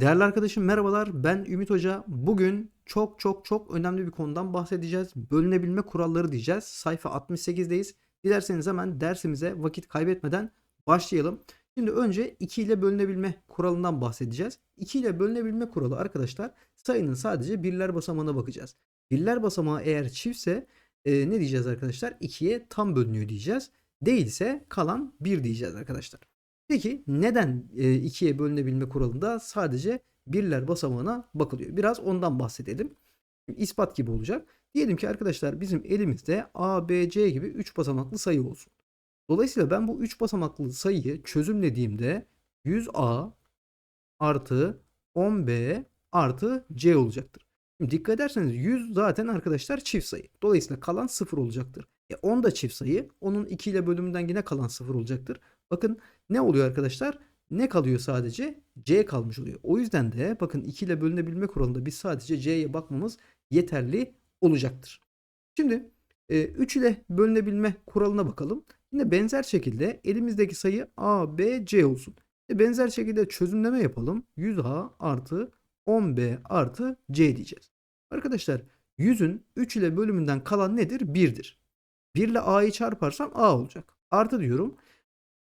Değerli arkadaşım merhabalar. Ben Ümit Hoca. Bugün çok çok çok önemli bir konudan bahsedeceğiz. Bölünebilme kuralları diyeceğiz. Sayfa 68'deyiz. Dilerseniz hemen dersimize vakit kaybetmeden başlayalım. Şimdi önce 2 ile bölünebilme kuralından bahsedeceğiz. 2 ile bölünebilme kuralı arkadaşlar sayının sadece birler basamağına bakacağız. Birler basamağı eğer çiftse e, ne diyeceğiz arkadaşlar? 2'ye tam bölünüyor diyeceğiz. Değilse kalan 1 diyeceğiz arkadaşlar. Peki neden e, ikiye bölünebilme kuralında sadece birler basamağına bakılıyor? Biraz ondan bahsedelim. İspat gibi olacak. Diyelim ki arkadaşlar bizim elimizde A, B, C gibi 3 basamaklı sayı olsun. Dolayısıyla ben bu 3 basamaklı sayıyı çözümlediğimde 100A artı 10B artı C olacaktır. Şimdi dikkat ederseniz 100 zaten arkadaşlar çift sayı. Dolayısıyla kalan 0 olacaktır. E 10 da çift sayı. Onun 2 ile bölümünden yine kalan 0 olacaktır. Bakın ne oluyor arkadaşlar? Ne kalıyor sadece? C kalmış oluyor. O yüzden de bakın 2 ile bölünebilme kuralında biz sadece C'ye bakmamız yeterli olacaktır. Şimdi e, 3 ile bölünebilme kuralına bakalım. Yine benzer şekilde elimizdeki sayı A, B, C olsun. E, benzer şekilde çözümleme yapalım. 100A artı 10B artı C diyeceğiz. Arkadaşlar 100'ün 3 ile bölümünden kalan nedir? 1'dir. 1 ile A'yı çarparsam A olacak. Artı diyorum.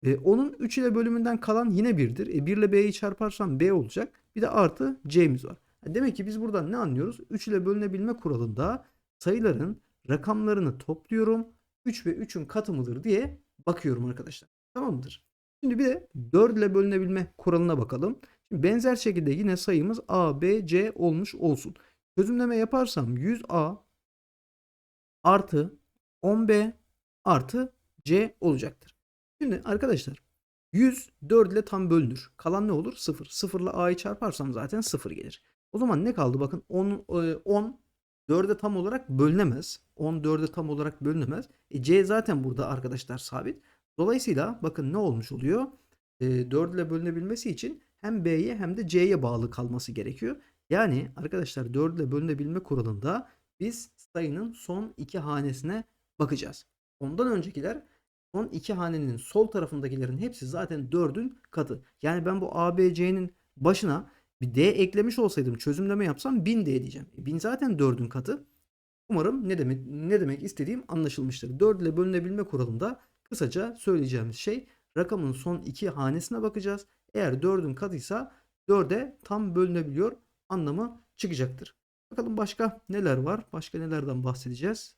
E, onun 3 ile bölümünden kalan yine 1'dir. E, 1 ile B'yi çarparsam B olacak. Bir de artı C'miz var. Demek ki biz buradan ne anlıyoruz? 3 ile bölünebilme kuralında sayıların rakamlarını topluyorum. 3 ve 3'ün katı mıdır diye bakıyorum arkadaşlar. Tamam mıdır? Şimdi bir de 4 ile bölünebilme kuralına bakalım. Şimdi benzer şekilde yine sayımız A, B, C olmuş olsun. Çözümleme yaparsam 100A artı 10B artı C olacaktır. Şimdi arkadaşlar 100 4 ile tam bölünür. Kalan ne olur? 0. 0 ile A'yı çarparsam zaten 0 gelir. O zaman ne kaldı? Bakın 10, 10 4'e tam olarak bölünemez. 10 4'e tam olarak bölünemez. E, C zaten burada arkadaşlar sabit. Dolayısıyla bakın ne olmuş oluyor? E, 4 ile bölünebilmesi için hem B'ye hem de C'ye bağlı kalması gerekiyor. Yani arkadaşlar 4 ile bölünebilme kuralında biz sayının son iki hanesine bakacağız. Ondan öncekiler son iki hanenin sol tarafındakilerin hepsi zaten 4'ün katı. Yani ben bu ABC'nin başına bir D eklemiş olsaydım çözümleme yapsam 1000 D diyeceğim. 1000 zaten 4'ün katı. Umarım ne demek ne demek istediğim anlaşılmıştır. 4 ile bölünebilme kuralında kısaca söyleyeceğimiz şey rakamın son iki hanesine bakacağız. Eğer 4'ün katıysa 4'e tam bölünebiliyor anlamı çıkacaktır. Bakalım başka neler var? Başka nelerden bahsedeceğiz?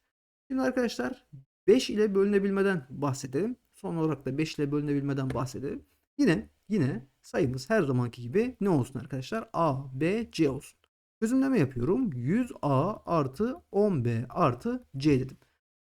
Şimdi arkadaşlar 5 ile bölünebilmeden bahsedelim. Son olarak da 5 ile bölünebilmeden bahsedelim. Yine yine sayımız her zamanki gibi ne olsun arkadaşlar? A, B, C olsun. Çözümleme yapıyorum. 100A artı 10B artı C dedim.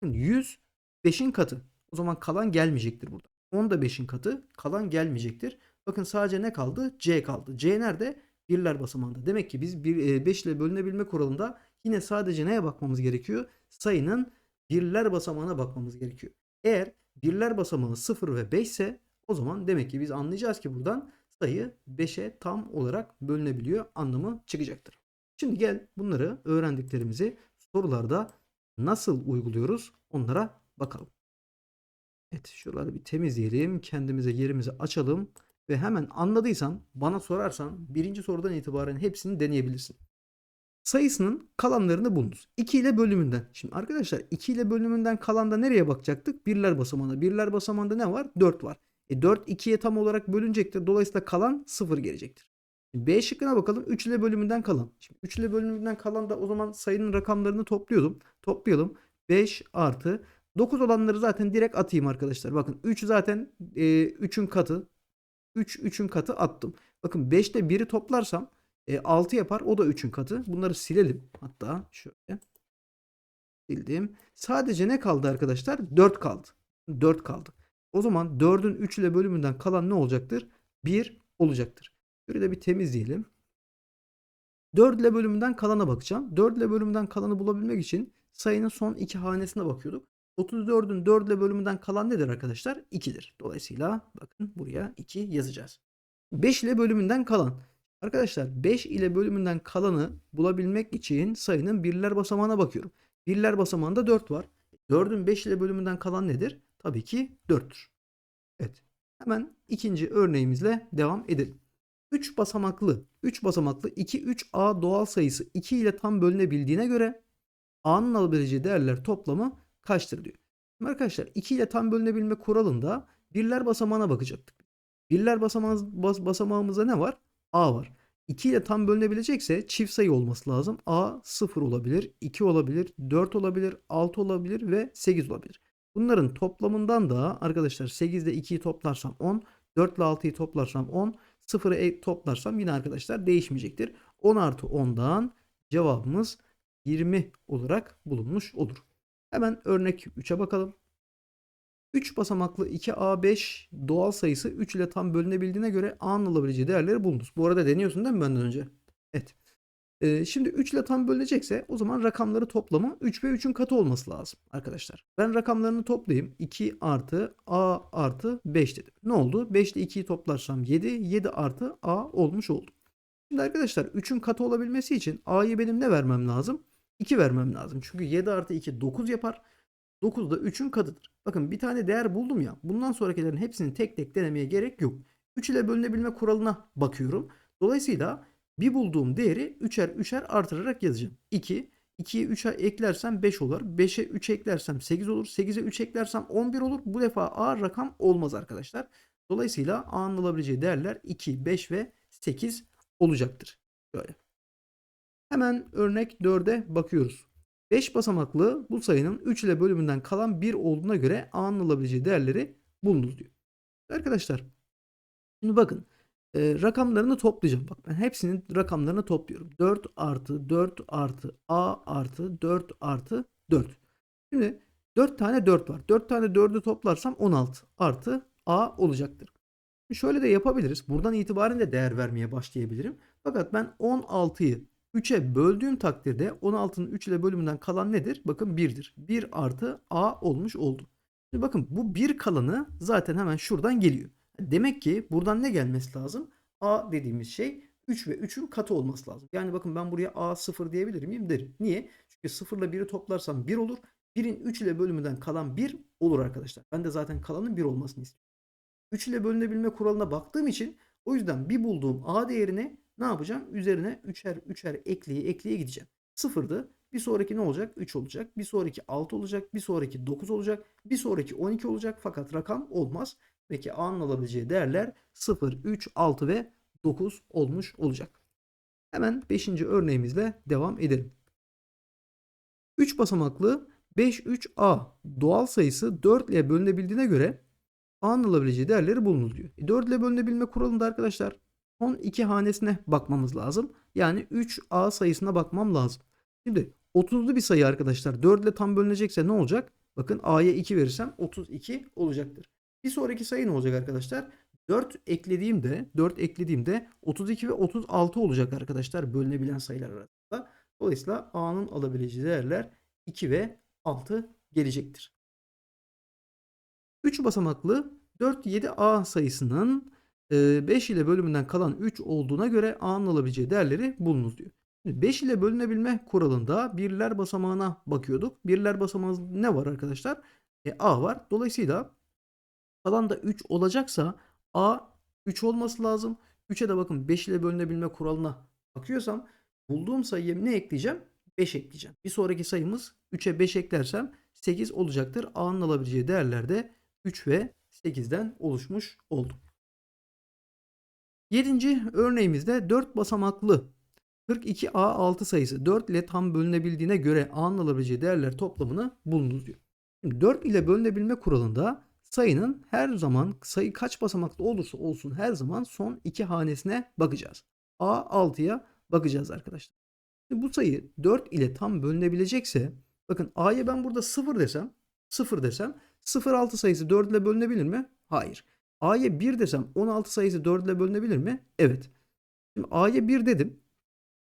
Şimdi 100 5'in katı. O zaman kalan gelmeyecektir burada. 10 da 5'in katı. Kalan gelmeyecektir. Bakın sadece ne kaldı? C kaldı. C nerede? Birler basamağında. Demek ki biz 5 ile bölünebilme kuralında yine sadece neye bakmamız gerekiyor? Sayının birler basamağına bakmamız gerekiyor. Eğer birler basamağı 0 ve 5 ise o zaman demek ki biz anlayacağız ki buradan sayı 5'e tam olarak bölünebiliyor anlamı çıkacaktır. Şimdi gel bunları öğrendiklerimizi sorularda nasıl uyguluyoruz onlara bakalım. Evet şuraları bir temizleyelim. Kendimize yerimizi açalım. Ve hemen anladıysan bana sorarsan birinci sorudan itibaren hepsini deneyebilirsin. Sayısının kalanlarını bulunuz. 2 ile bölümünden. Şimdi arkadaşlar 2 ile bölümünden kalanda nereye bakacaktık? Birler basamağına. Birler basamağında ne var? 4 var. E 4 2'ye tam olarak bölünecektir. Dolayısıyla kalan 0 gelecektir. B şıkkına bakalım. 3 ile bölümünden kalan. Şimdi 3 ile bölümünden kalan da o zaman sayının rakamlarını topluyordum. Toplayalım. 5 artı 9 olanları zaten direkt atayım arkadaşlar. Bakın 3 zaten e, 3'ün katı. 3 3'ün katı attım. Bakın 5'te 1'i toplarsam e, 6 yapar. O da 3'ün katı. Bunları silelim. Hatta şöyle. Sildim. Sadece ne kaldı arkadaşlar? 4 kaldı. 4 kaldı. O zaman 4'ün 3 ile bölümünden kalan ne olacaktır? 1 olacaktır. Şöyle bir temizleyelim. 4 ile bölümünden kalana bakacağım. 4 ile bölümünden kalanı bulabilmek için sayının son iki hanesine bakıyorduk. 34'ün 4 ile bölümünden kalan nedir arkadaşlar? 2'dir. Dolayısıyla bakın buraya 2 yazacağız. 5 ile bölümünden kalan. Arkadaşlar 5 ile bölümünden kalanı bulabilmek için sayının birler basamağına bakıyorum. Birler basamağında 4 var. 4'ün 5 ile bölümünden kalan nedir? Tabii ki 4'tür. Evet. Hemen ikinci örneğimizle devam edelim. 3 basamaklı 3 basamaklı 2 3a doğal sayısı 2 ile tam bölünebildiğine göre a'nın alabileceği değerler toplamı kaçtır diyor. Şimdi arkadaşlar 2 ile tam bölünebilme kuralında birler basamağına bakacaktık. Birler basamağımız, bas, basamağımızda ne var? A var. 2 ile tam bölünebilecekse çift sayı olması lazım. A 0 olabilir, 2 olabilir, 4 olabilir, 6 olabilir ve 8 olabilir. Bunların toplamından da arkadaşlar 8 ile 2'yi toplarsam 10, 4 ile 6'yı toplarsam 10, 0'ı e- toplarsam yine arkadaşlar değişmeyecektir. 10 artı 10'dan cevabımız 20 olarak bulunmuş olur. Hemen örnek 3'e bakalım. 3 basamaklı 2A5 doğal sayısı 3 ile tam bölünebildiğine göre A'nın alabileceği değerleri bulunuz. Bu arada deniyorsun değil mi benden önce? Evet. Ee, şimdi 3 ile tam bölünecekse o zaman rakamları toplamı 3 ve 3'ün katı olması lazım arkadaşlar. Ben rakamlarını toplayayım. 2 artı A artı 5 dedim. Ne oldu? 5 ile 2'yi toplarsam 7. 7 artı A olmuş oldu. Şimdi arkadaşlar 3'ün katı olabilmesi için A'yı benim ne vermem lazım? 2 vermem lazım. Çünkü 7 artı 2 9 yapar. 9 da 3'ün katıdır. Bakın bir tane değer buldum ya. Bundan sonrakilerin hepsini tek tek denemeye gerek yok. 3 ile bölünebilme kuralına bakıyorum. Dolayısıyla bir bulduğum değeri 3'er 3'er artırarak yazacağım. 2, 2'ye 3'e eklersem 5 olur. 5'e 3 eklersem 8 olur. 8'e 3 eklersem 11 olur. Bu defa A rakam olmaz arkadaşlar. Dolayısıyla A'nın alabileceği değerler 2, 5 ve 8 olacaktır. Böyle. Hemen örnek 4'e bakıyoruz. 5 basamaklı bu sayının 3 ile bölümünden kalan 1 olduğuna göre A'nın alabileceği değerleri bulunuz diyor. Arkadaşlar şimdi bakın e, rakamlarını toplayacağım. Bak ben hepsinin rakamlarını topluyorum. 4 artı 4 artı A artı 4 artı 4. Şimdi 4 tane 4 var. 4 tane 4'ü toplarsam 16 artı A olacaktır. Şöyle de yapabiliriz. Buradan itibaren de değer vermeye başlayabilirim. Fakat ben 16'yı 3'e böldüğüm takdirde 16'nın 3 ile bölümünden kalan nedir? Bakın 1'dir. 1 artı A olmuş oldu. Şimdi bakın bu 1 kalanı zaten hemen şuradan geliyor. Demek ki buradan ne gelmesi lazım? A dediğimiz şey 3 ve 3'ün katı olması lazım. Yani bakın ben buraya A 0 diyebilir miyim? Derim. Niye? Çünkü 0 ile 1'i toplarsam 1 olur. 1'in 3 ile bölümünden kalan 1 olur arkadaşlar. Ben de zaten kalanın 1 olmasını istiyorum. 3 ile bölünebilme kuralına baktığım için o yüzden bir bulduğum A değerini ne yapacağım? Üzerine 3'er 3'er ekleye ekleye gideceğim. Sıfırdı. Bir sonraki ne olacak? 3 olacak. Bir sonraki 6 olacak. Bir sonraki 9 olacak. Bir sonraki 12 olacak. Fakat rakam olmaz. Peki A'nın alabileceği değerler 0, 3, 6 ve 9 olmuş olacak. Hemen 5. örneğimizle devam edelim. 3 basamaklı 5, 3A doğal sayısı 4 ile bölünebildiğine göre A'nın alabileceği değerleri bulunuz diyor. E 4 ile bölünebilme kuralında arkadaşlar son iki hanesine bakmamız lazım. Yani 3A sayısına bakmam lazım. Şimdi 30'lu bir sayı arkadaşlar. 4 ile tam bölünecekse ne olacak? Bakın A'ya 2 verirsem 32 olacaktır. Bir sonraki sayı ne olacak arkadaşlar? 4 eklediğimde 4 eklediğimde 32 ve 36 olacak arkadaşlar bölünebilen sayılar arasında. Dolayısıyla A'nın alabileceği değerler 2 ve 6 gelecektir. 3 basamaklı 4 7A sayısının 5 ile bölümünden kalan 3 olduğuna göre A'nın alabileceği değerleri bulunuz diyor. 5 ile bölünebilme kuralında birler basamağına bakıyorduk. Birler basamağı ne var arkadaşlar? E, A var. Dolayısıyla kalan da 3 olacaksa A 3 olması lazım. 3'e de bakın 5 ile bölünebilme kuralına bakıyorsam bulduğum sayıya ne ekleyeceğim? 5 ekleyeceğim. Bir sonraki sayımız 3'e 5 eklersem 8 olacaktır. A'nın alabileceği değerler de 3 ve 8'den oluşmuş oldu. Yedinci örneğimizde 4 basamaklı 42A6 sayısı 4 ile tam bölünebildiğine göre A'nın alabileceği değerler toplamını bulunuz diyor. Şimdi 4 ile bölünebilme kuralında sayının her zaman sayı kaç basamaklı olursa olsun her zaman son iki hanesine bakacağız. A6'ya bakacağız arkadaşlar. Şimdi bu sayı 4 ile tam bölünebilecekse bakın A'ya ben burada 0 desem 0 desem 0,6 sayısı 4 ile bölünebilir mi? Hayır. A'ya 1 desem 16 sayısı 4 ile bölünebilir mi? Evet. Şimdi A'ya 1 dedim.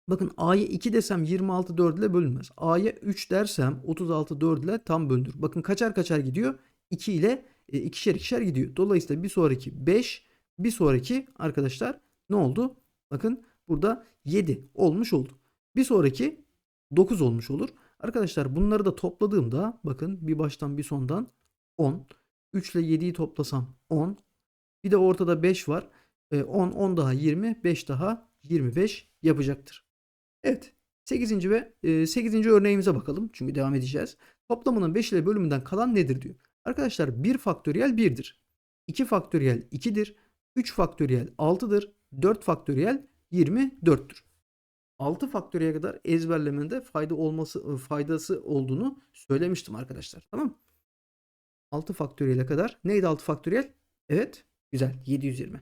Bakın A'ya 2 desem 26 4 ile bölünmez. A'ya 3 dersem 36 4 ile tam bölünür. Bakın kaçar kaçar gidiyor? 2 ile e, ikişer ikişer gidiyor. Dolayısıyla bir sonraki 5, bir sonraki arkadaşlar ne oldu? Bakın burada 7 olmuş oldu. Bir sonraki 9 olmuş olur. Arkadaşlar bunları da topladığımda bakın bir baştan bir sondan 10. 3 ile 7'yi toplasam 10. Bir de ortada 5 var. E, 10, 10 daha 20, 5 daha 25 yapacaktır. Evet. 8. ve e, 8. örneğimize bakalım. Çünkü devam edeceğiz. Toplamının 5 ile bölümünden kalan nedir diyor. Arkadaşlar 1 faktöriyel 1'dir. 2 faktöriyel 2'dir. 3 faktöriyel 6'dır. 4 faktöriyel 24'tür. 6 faktöriyel kadar ezberlemende fayda olması faydası olduğunu söylemiştim arkadaşlar. Tamam mı? 6 faktöriyele kadar. Neydi 6 faktöriyel? Evet. Güzel. 720.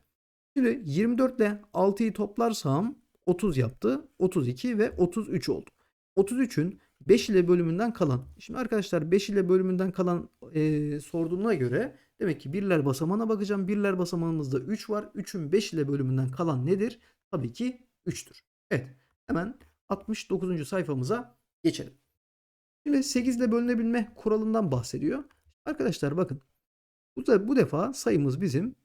Şimdi 24 ile 6'yı toplarsam 30 yaptı. 32 ve 33 oldu. 33'ün 5 ile bölümünden kalan. Şimdi arkadaşlar 5 ile bölümünden kalan e, sorduğuna göre demek ki birler basamağına bakacağım. Birler basamağımızda 3 var. 3'ün 5 ile bölümünden kalan nedir? Tabii ki 3'tür. Evet. Hemen 69. sayfamıza geçelim. Şimdi 8 ile bölünebilme kuralından bahsediyor. Arkadaşlar bakın. Bu, da, bu defa sayımız bizim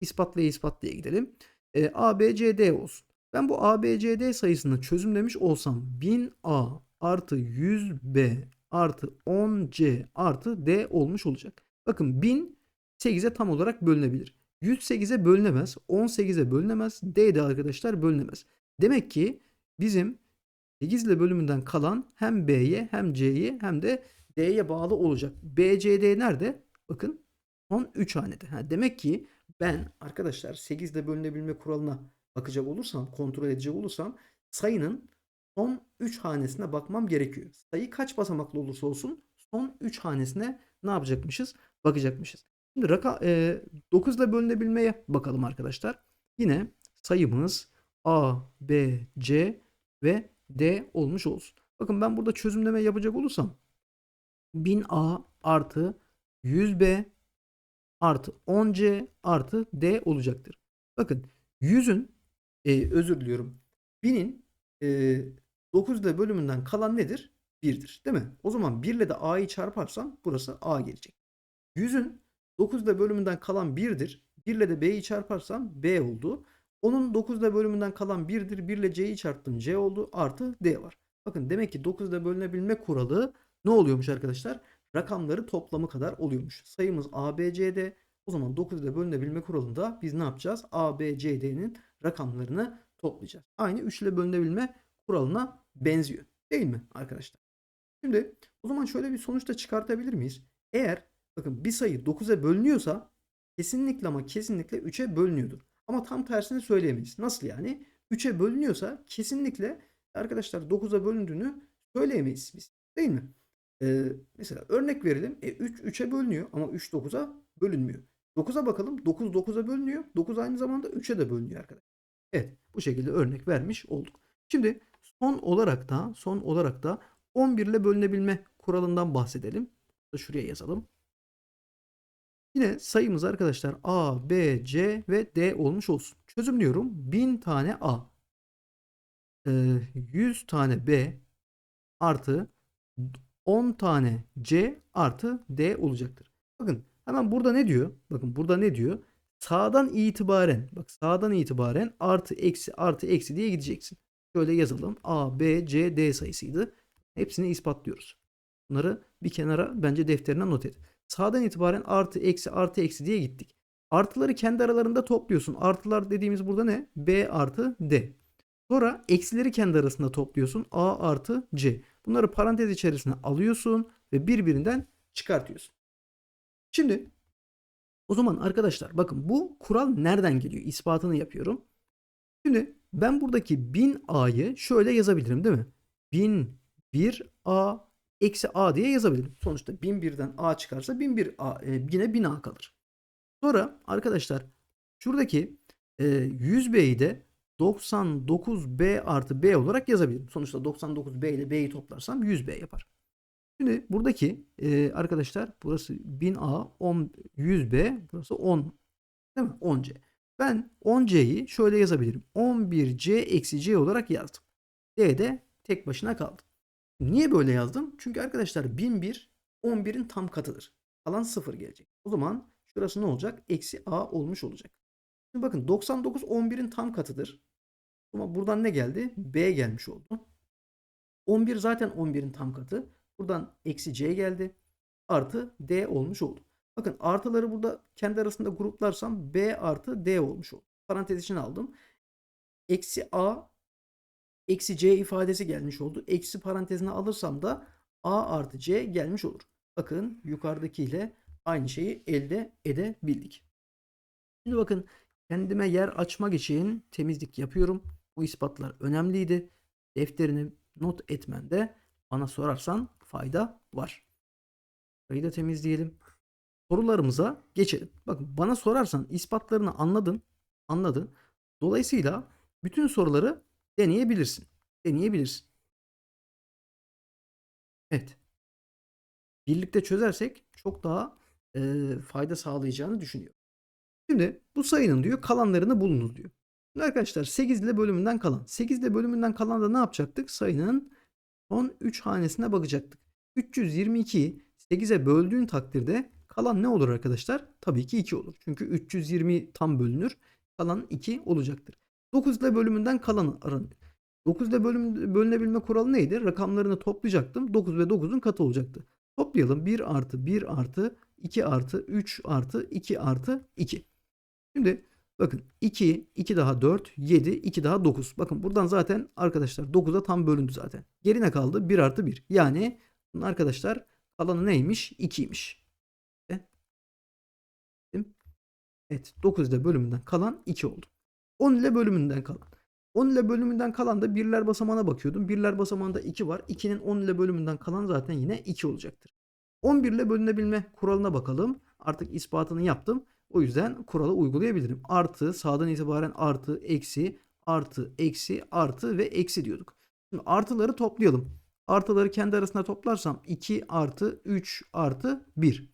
ispatlaya ispatlaya gidelim. E, A, B, C, D olsun. Ben bu A, B, C, D sayısını çözümlemiş olsam 1000A artı 100B artı 10C artı D olmuş olacak. Bakın 1000 8'e tam olarak bölünebilir. 108'e bölünemez. 18'e bölünemez. D de arkadaşlar bölünemez. Demek ki bizim 8 ile bölümünden kalan hem B'ye hem C'ye hem de D'ye bağlı olacak. B, C, D nerede? Bakın son 3 hanede. Ha, demek ki ben arkadaşlar 8 ile bölünebilme kuralına bakacak olursam, kontrol edecek olursam sayının son 3 hanesine bakmam gerekiyor. Sayı kaç basamaklı olursa olsun son 3 hanesine ne yapacakmışız? Bakacakmışız. Şimdi raka, e, 9 ile bölünebilmeye bakalım arkadaşlar. Yine sayımız A, B, C ve D olmuş olsun. Bakın ben burada çözümleme yapacak olursam 1000A artı 100B artı 10C artı D olacaktır. Bakın 100'ün e, özür diliyorum. 1000'in e, 9 ile bölümünden kalan nedir? 1'dir. Değil mi? O zaman 1 ile de A'yı çarparsam burası A gelecek. 100'ün 9 ile bölümünden kalan 1'dir. 1 ile de B'yi çarparsam B oldu. Onun 9 ile bölümünden kalan 1'dir. 1 ile C'yi çarptım C oldu. Artı D var. Bakın demek ki 9 ile bölünebilme kuralı ne oluyormuş arkadaşlar? Rakamları toplamı kadar oluyormuş. Sayımız A, B, C, D. O zaman 9 ile bölünebilme kuralında biz ne yapacağız? A, B, C, D'nin rakamlarını toplayacağız. Aynı 3 ile bölünebilme kuralına benziyor. Değil mi arkadaşlar? Şimdi o zaman şöyle bir sonuç da çıkartabilir miyiz? Eğer bakın bir sayı 9'a bölünüyorsa kesinlikle ama kesinlikle 3'e bölünüyordur. Ama tam tersini söyleyemeyiz. Nasıl yani? 3'e bölünüyorsa kesinlikle arkadaşlar 9'a bölündüğünü söyleyemeyiz biz. Değil mi? Ee, mesela örnek verelim. E, 3 3'e bölünüyor ama 3 9'a bölünmüyor. 9'a bakalım. 9 9'a bölünüyor. 9 aynı zamanda 3'e de bölünüyor arkadaşlar. Evet, bu şekilde örnek vermiş olduk. Şimdi son olarak da son olarak da 11 ile bölünebilme kuralından bahsedelim. Şuraya yazalım. Yine sayımız arkadaşlar A, B, C ve D olmuş olsun. Çözümlüyorum. 1000 tane A. 100 tane B artı 10 tane C artı D olacaktır. Bakın hemen burada ne diyor? Bakın burada ne diyor? Sağdan itibaren bak sağdan itibaren artı eksi artı eksi diye gideceksin. Şöyle yazalım. A, B, C, D sayısıydı. Hepsini ispatlıyoruz. Bunları bir kenara bence defterine not et. Sağdan itibaren artı eksi artı eksi diye gittik. Artıları kendi aralarında topluyorsun. Artılar dediğimiz burada ne? B artı D. Sonra eksileri kendi arasında topluyorsun. A artı C. Bunları parantez içerisine alıyorsun ve birbirinden çıkartıyorsun. Şimdi o zaman arkadaşlar bakın bu kural nereden geliyor? İspatını yapıyorum. Şimdi ben buradaki 1000A'yı şöyle yazabilirim değil mi? 1001A eksi A diye yazabilirim. Sonuçta 1001'den A çıkarsa 1001 A, e, yine 1000A kalır. Sonra arkadaşlar şuradaki e, 100B'yi de 99B artı B olarak yazabilirim. Sonuçta 99B ile B'yi toplarsam 100B yapar. Şimdi buradaki e, arkadaşlar burası 1000A 10, 100B burası 10 değil mi? 10C. Ben 10C'yi şöyle yazabilirim. 11C eksi C olarak yazdım. D de tek başına kaldı. Niye böyle yazdım? Çünkü arkadaşlar 1001 11'in tam katıdır. Kalan 0 gelecek. O zaman şurası ne olacak? Eksi A olmuş olacak. Şimdi bakın 99 11'in tam katıdır. Ama buradan ne geldi? B gelmiş oldu. 11 zaten 11'in tam katı. Buradan eksi C geldi. Artı D olmuş oldu. Bakın artıları burada kendi arasında gruplarsam B artı D olmuş oldu. parantez içine aldım. Eksi a eksi c ifadesi gelmiş oldu. Eksi parantezine alırsam da a artı c gelmiş olur. Bakın yukarıdakiyle aynı şeyi elde edebildik. Şimdi bakın kendime yer açmak için temizlik yapıyorum. Bu ispatlar önemliydi. Defterini not etmende bana sorarsan fayda var. Burayı da temizleyelim. Sorularımıza geçelim. Bakın bana sorarsan ispatlarını anladın. Anladın. Dolayısıyla bütün soruları deneyebilirsin. Deneyebilirsin. Evet. Birlikte çözersek çok daha e, fayda sağlayacağını düşünüyorum. Şimdi bu sayının diyor kalanlarını bulunuz diyor. Şimdi arkadaşlar 8 ile bölümünden kalan. 8 ile bölümünden kalan da ne yapacaktık? Sayının son 3 hanesine bakacaktık. 322'yi 8'e böldüğün takdirde kalan ne olur arkadaşlar? Tabii ki 2 olur. Çünkü 320 tam bölünür. Kalan 2 olacaktır. 9 ile bölümünden kalanı aranıyor. 9 ile bölüm, bölünebilme kuralı neydi? Rakamlarını toplayacaktım. 9 ve 9'un katı olacaktı. Toplayalım. 1 artı 1 artı 2 artı 3 artı 2 artı 2. Şimdi bakın 2, 2 daha 4, 7, 2 daha 9. Bakın buradan zaten arkadaşlar 9'a tam bölündü zaten. Geri ne kaldı? 1 artı 1. Yani arkadaşlar kalanı neymiş? 2'ymiş. Evet 9 ile bölümünden kalan 2 oldu. 10 ile bölümünden kalan. 10 ile bölümünden kalan da birler basamağına bakıyordum. Birler basamağında 2 var. 2'nin 10 ile bölümünden kalan zaten yine 2 olacaktır. 11 ile bölünebilme kuralına bakalım. Artık ispatını yaptım. O yüzden kuralı uygulayabilirim. Artı sağdan itibaren artı, eksi, artı, eksi, artı ve eksi diyorduk. Şimdi artıları toplayalım. Artıları kendi arasında toplarsam 2 artı 3 artı 1.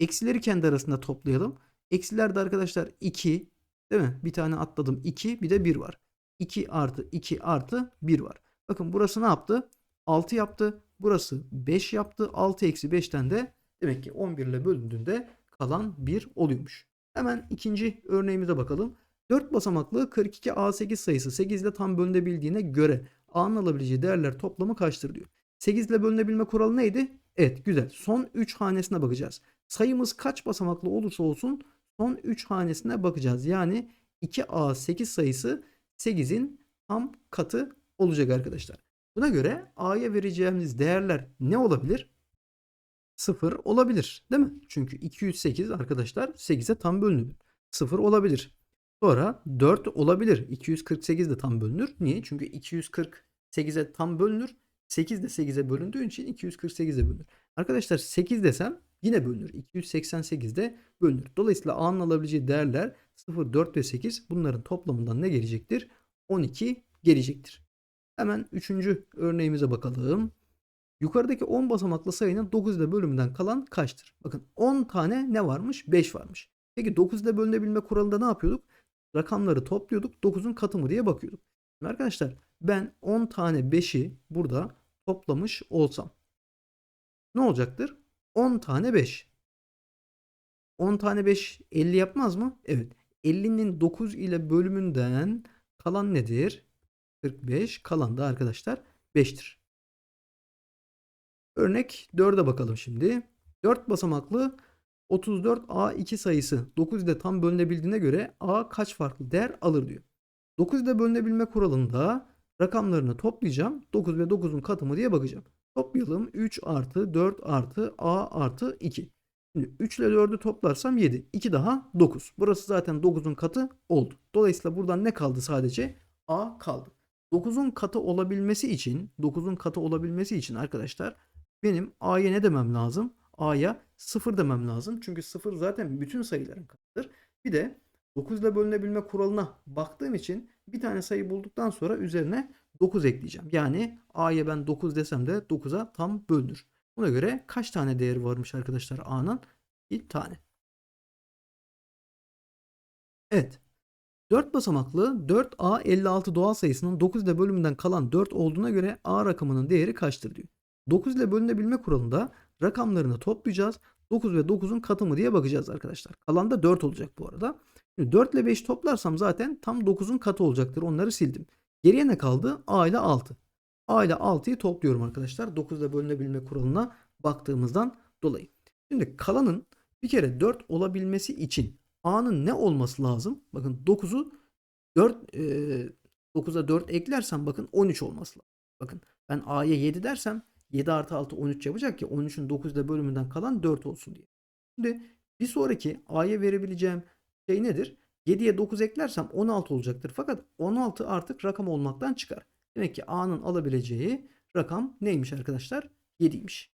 Eksileri kendi arasında toplayalım. Eksilerde arkadaşlar 2 değil mi? Bir tane atladım 2 bir de 1 var. 2 artı 2 artı 1 var. Bakın burası ne yaptı? 6 yaptı. Burası 5 yaptı. 6 eksi 5'ten de demek ki 11 ile bölündüğünde kalan 1 oluyormuş. Hemen ikinci örneğimize bakalım. 4 basamaklı 42 A8 sayısı 8 ile tam bölünebildiğine göre A'nın alabileceği değerler toplamı kaçtır diyor. 8 ile bölünebilme kuralı neydi? Evet güzel. Son 3 hanesine bakacağız. Sayımız kaç basamaklı olursa olsun son 3 hanesine bakacağız. Yani 2A8 sayısı 8'in tam katı olacak arkadaşlar. Buna göre A'ya vereceğimiz değerler ne olabilir? 0 olabilir değil mi? Çünkü 208 arkadaşlar 8'e tam bölünür. 0 olabilir. Sonra 4 olabilir. 248 de tam bölünür. Niye? Çünkü 248'e tam bölünür. 8 de 8'e bölündüğü için 248'e bölünür. Arkadaşlar 8 desem yine bölünür. 288 de bölünür. Dolayısıyla A'nın alabileceği değerler 0, 4 ve 8 bunların toplamından ne gelecektir? 12 gelecektir. Hemen üçüncü örneğimize bakalım. Yukarıdaki 10 basamaklı sayının 9 ile bölümünden kalan kaçtır? Bakın 10 tane ne varmış? 5 varmış. Peki 9 ile bölünebilme kuralında ne yapıyorduk? Rakamları topluyorduk. 9'un katı mı diye bakıyorduk. Şimdi arkadaşlar ben 10 tane 5'i burada toplamış olsam ne olacaktır? 10 tane 5. 10 tane 5 50 yapmaz mı? Evet. 50'nin 9 ile bölümünden kalan nedir? 45. Kalan da arkadaşlar 5'tir. Örnek 4'e bakalım şimdi. 4 basamaklı 34A2 sayısı 9 ile tam bölünebildiğine göre A kaç farklı değer alır diyor. 9 ile bölünebilme kuralında rakamlarını toplayacağım. 9 ve 9'un katı mı diye bakacağım. Toplayalım. 3 artı 4 artı A artı 2. Şimdi 3 ile 4'ü toplarsam 7. 2 daha 9. Burası zaten 9'un katı oldu. Dolayısıyla buradan ne kaldı sadece? A kaldı. 9'un katı olabilmesi için 9'un katı olabilmesi için arkadaşlar benim A'ya ne demem lazım? A'ya 0 demem lazım. Çünkü 0 zaten bütün sayıların katıdır. Bir de 9 ile bölünebilme kuralına baktığım için bir tane sayı bulduktan sonra üzerine 9 ekleyeceğim. Yani A'ya ben 9 desem de 9'a tam bölünür. Buna göre kaç tane değeri varmış arkadaşlar A'nın? Bir tane. Evet. 4 basamaklı 4A56 doğal sayısının 9 ile bölümünden kalan 4 olduğuna göre A rakamının değeri kaçtır diyor. 9 ile bölünebilme kuralında rakamlarını toplayacağız. 9 ve 9'un katı mı diye bakacağız arkadaşlar. Kalan da 4 olacak bu arada. Şimdi 4 ile 5 toplarsam zaten tam 9'un katı olacaktır. Onları sildim. Geriye ne kaldı? A ile 6. A ile 6'yı topluyorum arkadaşlar. 9 ile bölünebilme kuralına baktığımızdan dolayı. Şimdi kalanın bir kere 4 olabilmesi için A'nın ne olması lazım? Bakın 9'u 4 e, 9'a 4 eklersem bakın 13 olması lazım. Bakın ben A'ya 7 dersem 7 artı 6 13 yapacak ki 13'ün 9'da bölümünden kalan 4 olsun diye. Şimdi bir sonraki A'ya verebileceğim şey nedir? 7'ye 9 eklersem 16 olacaktır. Fakat 16 artık rakam olmaktan çıkar. Demek ki A'nın alabileceği rakam neymiş arkadaşlar? 7'ymiş.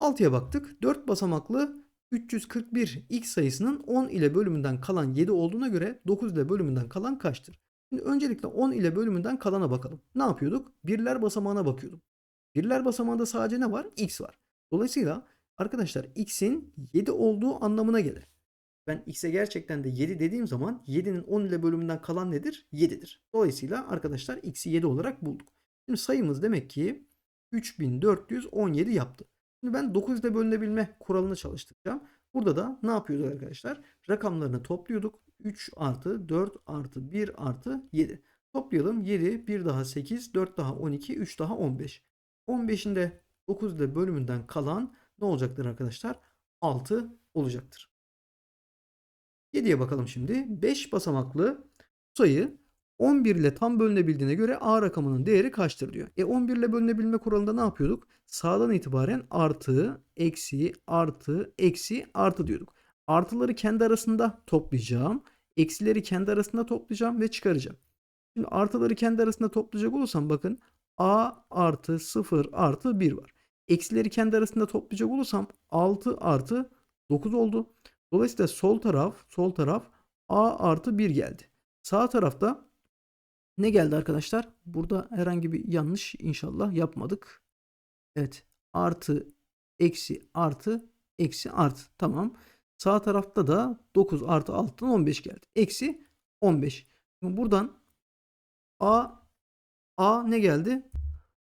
6'ya baktık. 4 basamaklı 341 x sayısının 10 ile bölümünden kalan 7 olduğuna göre 9 ile bölümünden kalan kaçtır? Şimdi öncelikle 10 ile bölümünden kalana bakalım. Ne yapıyorduk? Birler basamağına bakıyordum. Birler basamağında sadece ne var? x var. Dolayısıyla arkadaşlar x'in 7 olduğu anlamına gelir. Ben x'e gerçekten de 7 dediğim zaman 7'nin 10 ile bölümünden kalan nedir? 7'dir. Dolayısıyla arkadaşlar x'i 7 olarak bulduk. Şimdi sayımız demek ki 3417 yaptı. Şimdi ben 9 ile bölünebilme kuralını çalıştıracağım. Burada da ne yapıyorduk arkadaşlar? Rakamlarını topluyorduk. 3 artı 4 artı 1 artı 7. Toplayalım. 7, 1 daha 8, 4 daha 12, 3 daha 15. 15'in de 9 ile bölümünden kalan ne olacaktır arkadaşlar? 6 olacaktır. 7'ye bakalım şimdi. 5 basamaklı sayı 11 ile tam bölünebildiğine göre A rakamının değeri kaçtır diyor. E 11 ile bölünebilme kuralında ne yapıyorduk? Sağdan itibaren artı, eksi, artı, eksi, artı diyorduk. Artıları kendi arasında toplayacağım. Eksileri kendi arasında toplayacağım ve çıkaracağım. Şimdi artıları kendi arasında toplayacak olursam bakın A artı 0 artı 1 var. Eksileri kendi arasında toplayacak olursam 6 artı 9 oldu. Dolayısıyla sol taraf, sol taraf A artı 1 geldi. Sağ tarafta ne geldi arkadaşlar? Burada herhangi bir yanlış inşallah yapmadık. Evet. Artı, eksi, artı, eksi, artı. Tamam. Sağ tarafta da 9 artı 6'dan 15 geldi. Eksi 15. Şimdi buradan A A ne geldi?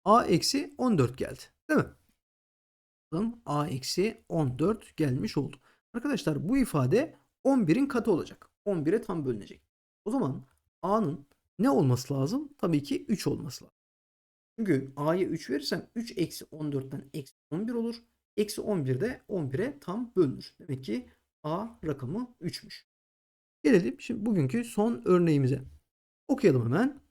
A eksi 14 geldi. Değil mi? A eksi 14 gelmiş oldu. Arkadaşlar bu ifade 11'in katı olacak. 11'e tam bölünecek. O zaman A'nın ne olması lazım? Tabii ki 3 olması lazım. Çünkü A'ya 3 verirsem 3 eksi 14'ten eksi 11 olur. Eksi 11 de 11'e tam bölünür. Demek ki A rakamı 3'müş. Gelelim şimdi bugünkü son örneğimize. Okuyalım hemen.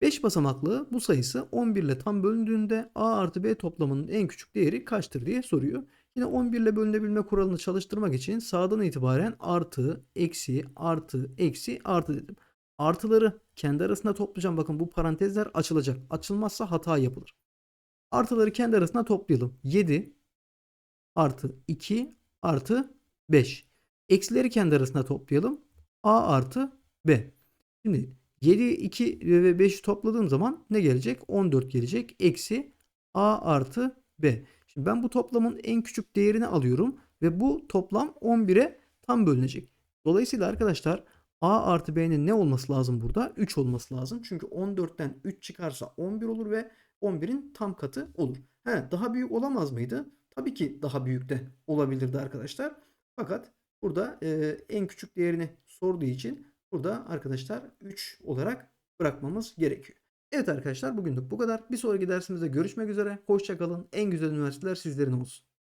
5 basamaklı bu sayısı 11 ile tam bölündüğünde A artı B toplamının en küçük değeri kaçtır diye soruyor. Yine 11 ile bölünebilme kuralını çalıştırmak için sağdan itibaren artı, eksi, artı, eksi, artı dedim. Artıları kendi arasında toplayacağım. Bakın bu parantezler açılacak. Açılmazsa hata yapılır. Artıları kendi arasında toplayalım. 7 artı 2 artı 5. Eksileri kendi arasında toplayalım. A artı B. Şimdi 7, 2 ve 5'i topladığım zaman ne gelecek? 14 gelecek. Eksi A artı B. Şimdi ben bu toplamın en küçük değerini alıyorum. Ve bu toplam 11'e tam bölünecek. Dolayısıyla arkadaşlar A artı B'nin ne olması lazım burada? 3 olması lazım. Çünkü 14'ten 3 çıkarsa 11 olur ve 11'in tam katı olur. He, daha büyük olamaz mıydı? Tabii ki daha büyük de olabilirdi arkadaşlar. Fakat burada e, en küçük değerini sorduğu için burada arkadaşlar 3 olarak bırakmamız gerekiyor. Evet arkadaşlar bugünlük bu kadar. Bir sonraki dersimizde görüşmek üzere. Hoşçakalın. En güzel üniversiteler sizlerin olsun.